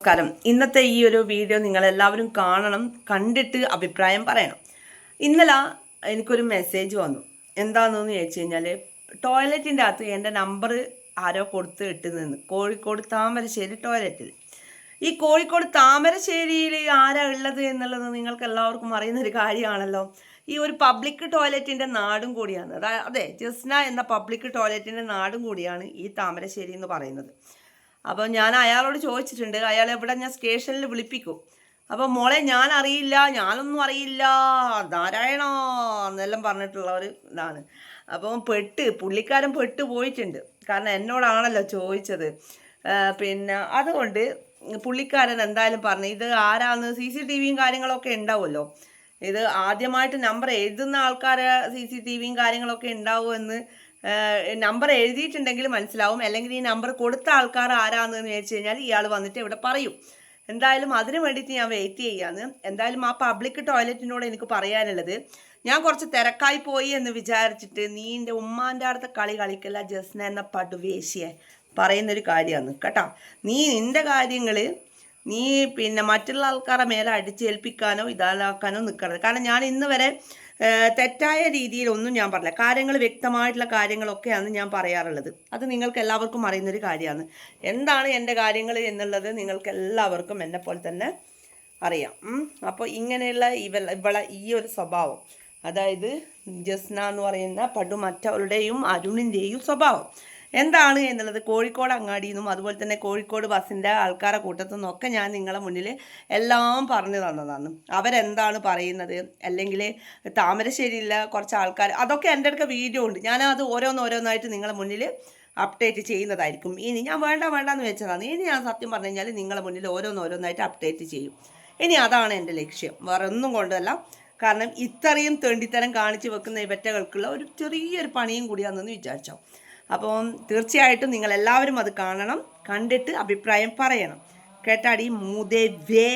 നമസ്കാരം. ഇന്നത്തെ ഈ ഒരു വീഡിയോ നിങ്ങൾ എല്ലാവരും കാണണം കണ്ടിട്ട് അഭിപ്രായം പറയണം. ഇന്നലെ എനിക്കൊരു മെസ്സേജ് വന്നു. എന്താണെന്ന് ചോദിച്ചു കഴിഞ്ഞാൽ ടോയ്ലറ്റിന്റെ അകത്ത് എന്റെ നമ്പർ ആരോ കൊടുത്ത് ഇട്ട് നിന്ന് കോഴിക്കോട് താമരശ്ശേരി ടോയ്ലറ്റിൽ ഈ കോഴിക്കോട് താമരശ്ശേരിയിൽ ആരാ ഉള്ളത് എന്നുള്ളത് നിങ്ങൾക്ക് എല്ലാവർക്കും അറിയുന്ന ഒരു കാര്യമാണല്ലോ. ഈ ഒരു പബ്ലിക് ടോയ്ലറ്റിന്റെ നാടും കൂടിയാണ്. അതെ ജസ്ന എന്ന പബ്ലിക് ടോയ്ലറ്റിന്റെ നാടും കൂടിയാണ് ഈ താമരശ്ശേരി എന്ന് പറയുന്നത്. അപ്പോൾ ഞാൻ അയാളോട് ചോദിച്ചിട്ടുണ്ട് അയാൾ എവിടെ ഞാൻ സ്റ്റേഷനിൽ വിളിപ്പിക്കും. അപ്പോൾ മോളെ ഞാൻ അറിയില്ല ഞാനൊന്നും അറിയില്ല നാരായണ എന്നെല്ലാം പറഞ്ഞിട്ടുള്ള ഒരു ഇതാണ്. അപ്പം പെട്ട് പുള്ളിക്കാരൻ പെട്ട് പോയിട്ടുണ്ട്. കാരണം എന്നോടാണല്ലോ ചോദിച്ചത്. പിന്നെ അതുകൊണ്ട് പുള്ളിക്കാരൻ എന്തായാലും പറഞ്ഞു ഇത് ആരാന്ന്? സി സി ടി വിയും കാര്യങ്ങളൊക്കെ ഉണ്ടാവുമല്ലോ. ഇത് ആദ്യമായിട്ട് നമ്പർ എഴുതുന്ന ആൾക്കാരെ സി സി ടി വിയും കാര്യങ്ങളൊക്കെ ഉണ്ടാവുമെന്ന് നമ്പർ എഴുതിയിട്ടുണ്ടെങ്കിൽ മനസ്സിലാവും. അല്ലെങ്കിൽ ഈ നമ്പർ കൊടുത്ത ആൾക്കാർ ആരാന്ന് വെച്ച് കഴിഞ്ഞാൽ ഇയാൾ വന്നിട്ട് ഇവിടെ പറയും. എന്തായാലും അതിന് വേണ്ടിയിട്ട് ഞാൻ വെയിറ്റ് ചെയ്യാണ് എന്തായാലും ആ പബ്ലിക് ടോയ്ലറ്റിനോട് എനിക്ക് പറയാനുള്ളത് ഞാൻ കുറച്ച് തിരക്കായി പോയി എന്ന് വിചാരിച്ചിട്ട് നീ എന്റെ ഉമ്മാന്റെ അടുത്ത കളി കളിക്കല്ല ജസ്ന എന്ന പടുവേശിയെ പറയുന്നൊരു കാര്യമാണ്. കേട്ടോ? നീ നിന്റെ കാര്യങ്ങൾ നീ പിന്നെ മറ്റുള്ള ആൾക്കാരെ മേലെ അടിച്ചേൽപ്പിക്കാനോ ഇതാലാക്കാനോ നിൽക്കരുത് കാരണം ഞാൻ ഇന്ന് വരെ തെറ്റായ രീതിയിലൊന്നും ഞാൻ പറഞ്ഞില്ല. കാര്യങ്ങൾ വ്യക്തമായിട്ടുള്ള കാര്യങ്ങളൊക്കെയാണ് ഞാൻ പറയാറുള്ളത്. അത് നിങ്ങൾക്ക് എല്ലാവർക്കും അറിയുന്നൊരു കാര്യമാണ്. എന്താണ് എന്റെ കാര്യങ്ങൾ എന്നുള്ളത് നിങ്ങൾക്ക് എല്ലാവർക്കും എന്നെ പോലെ തന്നെ അറിയാം. അപ്പോൾ ഇങ്ങനെയുള്ള ഇവ ഇവളെ ഈ ഒരു സ്വഭാവം അതായത് ജസ്ന എന്ന് പറയുന്ന പടു മറ്റവരുടെയും അരുണിന്റെയും സ്വഭാവം. എന്താണ് എന്നുള്ളത് കോഴിക്കോട് അങ്ങാടിയിൽ നിന്നും അതുപോലെ തന്നെ കോഴിക്കോട് ബസ്സിന്റെ ആൾക്കാരെ കൂട്ടത്തു നിന്നൊക്കെ ഞാൻ നിങ്ങളെ മുന്നിൽ എല്ലാം പറഞ്ഞു തന്നതാണ്. അവരെന്താണ് പറയുന്നത്? അല്ലെങ്കിൽ താമരശ്ശേരിയിലെ കുറച്ച് ആൾക്കാർ അതൊക്കെ എന്റെ അടുക്ക വീഡിയോ ഉണ്ട്. ഞാനത് ഓരോന്നോരോന്നായിട്ട് നിങ്ങളെ മുന്നിൽ അപ്ഡേറ്റ് ചെയ്യുന്നതായിരിക്കും. ഇനി ഞാൻ വേണ്ട വേണ്ട എന്ന് വെച്ചതാണ്. ഇനി ഞാൻ സത്യം പറഞ്ഞു കഴിഞ്ഞാൽ നിങ്ങളെ മുന്നിൽ ഓരോന്നോരോന്നായിട്ട് അപ്ഡേറ്റ് ചെയ്യും. ഇനി അതാണ് എന്റെ ലക്ഷ്യം. വേറെ ഒന്നും കൊണ്ടല്ല. കാരണം ഇത്രയും തെണ്ടിത്തരം കാണിച്ചു വെക്കുന്ന ഇവറ്റകൾക്കുള്ള ഒരു ചെറിയൊരു പണിയും കൂടിയാണെന്ന് വിചാരിച്ചോ. അപ്പം തീർച്ചയായിട്ടും നിങ്ങൾ എല്ലാവരും അത് കാണണം കണ്ടിട്ട് അഭിപ്രായം പറയണം. കേട്ടാടി? മൂതേ വേ